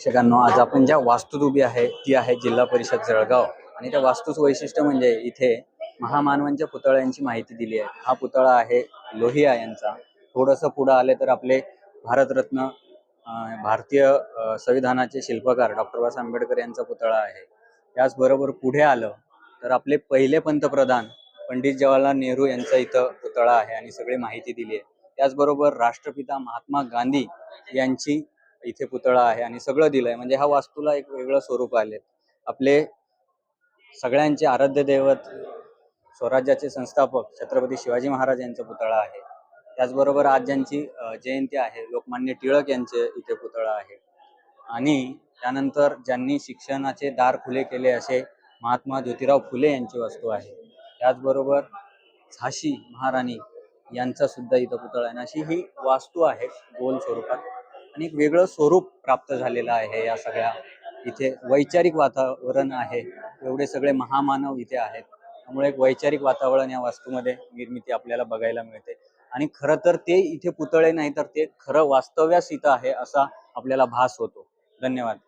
प्रेक्षकांनो आज आपण ज्या वास्तूत उभी आहे ती आहे जिल्हा परिषद जळगाव. आणि त्या वास्तूचं वैशिष्ट्य म्हणजे इथे महामानवांच्या पुतळ्यांची माहिती दिली आहे. हा पुतळा आहे लोहिया यांचा. थोडंसं पुढं आले तर आपले भारतरत्न भारतीय संविधानाचे शिल्पकार डॉक्टर बाबासाहेब आंबेडकर यांचा पुतळा आहे. त्याचबरोबर पुढे आलं तर आपले पहिले पंतप्रधान पंडित जवाहरलाल नेहरू यांचा इथं पुतळा आहे आणि सगळी माहिती दिली आहे. त्याचबरोबर राष्ट्रपिता महात्मा गांधी यांची इथे पुतळा आहे आणि सगळं दिलंय. म्हणजे ह्या वास्तूला एक वेगळं स्वरूप आले आपले सगळ्यांचे आराध्य दैवत स्वराज्याचे संस्थापक छत्रपती शिवाजी महाराज यांचा पुतळा आहे. त्याचबरोबर आज ज्यांची जयंती आहे लोकमान्य टिळक यांचे इथे पुतळा आहे. आणि त्यानंतर ज्यांनी शिक्षणाचे दार खुले केले असे महात्मा ज्योतिराव फुले यांची वस्तू आहे. त्याचबरोबर झाशी महाराणी यांचा सुद्धा इथं पुतळा आहे. आणि अशी ही वास्तू आहे गोल स्वरूपात. आणि एक वेगळं स्वरूप प्राप्त झालेलं आहे या सगळ्या इथे वैचारिक वातावरण आहे. एवढे सगळे महामानव इथे आहेत. त्यामुळे एक वैचारिक वातावरण या वास्तूमध्ये निर्मिती आपल्याला बघायला मिळते. आणि खरं तर ते इथे पुतळे नाही तर ते खरं वास्तव्यास इथं आहे असा आपल्याला भास होतो. धन्यवाद.